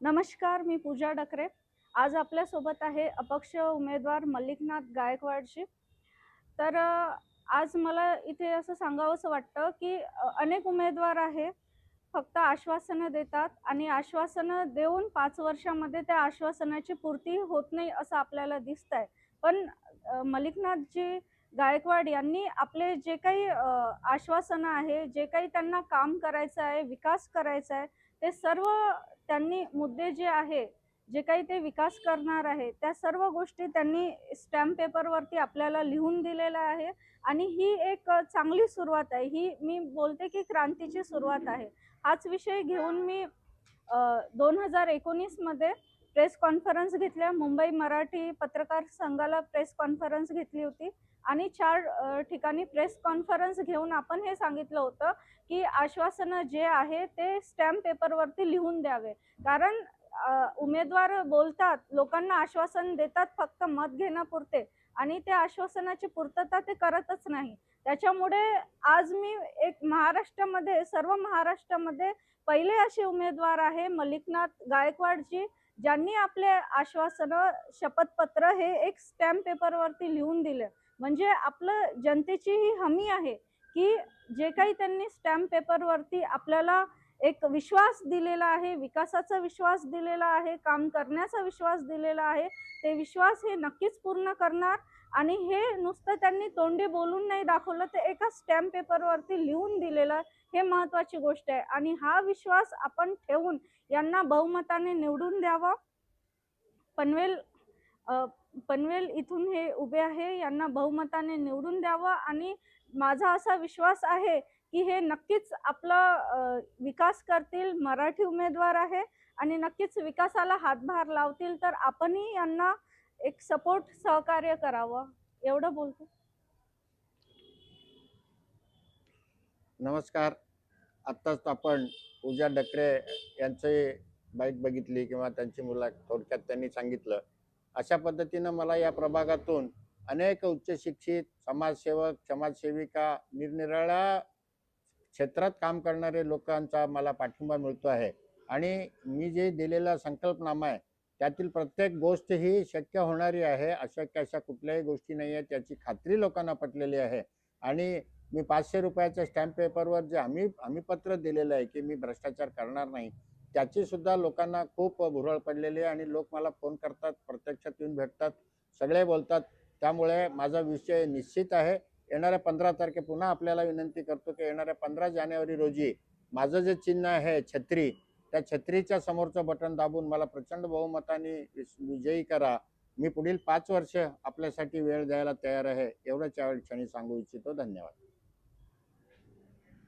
नमस्कार मी पूजा डकरे. आज आपल्यासोबत आहे अपक्ष उमेदवार मल्लिकनाथ गायकवाडशी तर आज मला इथे असं सांगावंसं वाटतं की अनेक उमेदवार आहे फक्त आश्वासनं देतात आणि आश्वासनं देऊन पाच वर्षामध्ये त्या आश्वासनाची पूर्ती होत नाही असं आपल्याला दिसत आहे पण मल्लिकनाथजी गायकवाड यांनी आपले जे काही आश्वासनं आहे जे काही त्यांना काम करायचं आहे विकास करायचा आहे ते सर्व त्यांनी मुद्दे जे आहे जे काही ते विकास करणार आहे त्या सर्व गोष्टी त्यांनी स्टॅम्प पेपरवरती आपल्याला लिहून दिलेलं आहे. आणि ही एक चांगली सुरुवात आहे. ही मी बोलते की क्रांतीची सुरुवात आहे. हाच विषय घेऊन मी दोन हजार एकोणीसमध्ये प्रेस कॉन्फरन्स घेतल्या. मुंबई मराठी पत्रकार संघाला प्रेस कॉन्फरन्स घेतली होती. आणि चार ठिकाणी प्रेस कॉन्फरन्स घेऊन आपण हे सांगितलं होतं की आश्वासनं जे आहे ते स्टॅम्प पेपरवरती लिहून द्यावे. कारण उमेदवार बोलतात लोकांना आश्वासन देतात फक्त मत घेण्यापुरते आणि त्या आश्वासनाची पूर्तता ते करतच नाही. त्याच्यामुळे आज मी एक महाराष्ट्रामध्ये सर्व महाराष्ट्रामध्ये पहिले असे उमेदवार आहे मलिकनाथ गायकवाडजी ज्यांनी आपले आश्वासनं शपथपत्र हे एक स्टॅम्प पेपरवरती लिहून दिले. म्हणजे आपलं जनतेची ही हमी आहे की जे काही त्यांनी स्टॅम्प पेपरवरती आपल्याला एक विश्वास दिलेला आहे विकासाचा विश्वास दिलेला आहे काम करण्याचा विश्वास दिलेला आहे ते विश्वास हे नक्कीच पूर्ण करणार आणि हे नुसतं त्यांनी तोंडी बोलून नाही दाखवलं तर एका स्टॅम्प पेपरवरती लिहून दिलेलं हे महत्त्वाची गोष्ट आहे. आणि हा विश्वास आपण ठेवून यांना बहुमताने निवडून द्यावा. पनवेल पनवेल इथून हे उभे आहे यांना बहुमताने निवडून द्यावं आणि माझा असा विश्वास आहे की हे नक्कीच आपला विकास करतील मराठी उमेदवार आहे आणि नक्कीच विकासाला हातभार लावतील तर आपणही यांना एक सपोर्ट सहकार्य करावं. एवढं बोलतो. नमस्कार. आत्ताच आपण पूजा डकरे यांची बाईक बघितली किंवा त्यांची मुलाखत थोडक्यात त्यांनी सांगितलं. अशा पद्धतीनं मला या प्रभागातून अनेक उच्च शिक्षित समाजसेवक समाजसेविका निरनिराळ्या क्षेत्रात काम करणारे लोकांचा मला पाठिंबा मिळतो आहे. आणि मी जे दिलेला संकल्पनामा आहे त्यातील प्रत्येक गोष्ट ही शक्य होणारी आहे अशक्य अशा कुठल्याही गोष्टी नाही आहेत त्याची खात्री लोकांना पटलेली आहे. आणि मी पाचशे रुपयाच्या स्टॅम्प पेपरवर जे आम्ही हमीपत्र पत्र दिलेलं आहे की मी भ्रष्टाचार करणार नाही त्याची सुद्धा लोकांना खूप भुरळ पडलेली आहे आणि लोक मला फोन करतात प्रत्यक्षात येऊन भेटतात सगळे बोलतात. त्यामुळे माझा विषय निश्चित आहे. येणाऱ्या पंधरा तारखे पुन्हा आपल्याला विनंती करतो की येणाऱ्या पंधरा जानेवारी रोजी माझं जे चिन्ह आहे छत्री त्या छत्रीच्या समोरचं बटन दाबून मला प्रचंड बहुमताने विजयी करा. मी पुढील पाच वर्ष आपल्यासाठी वेळ द्यायला तयार आहे. एवढंच यावेळी क्षणी सांगू इच्छितो. धन्यवाद.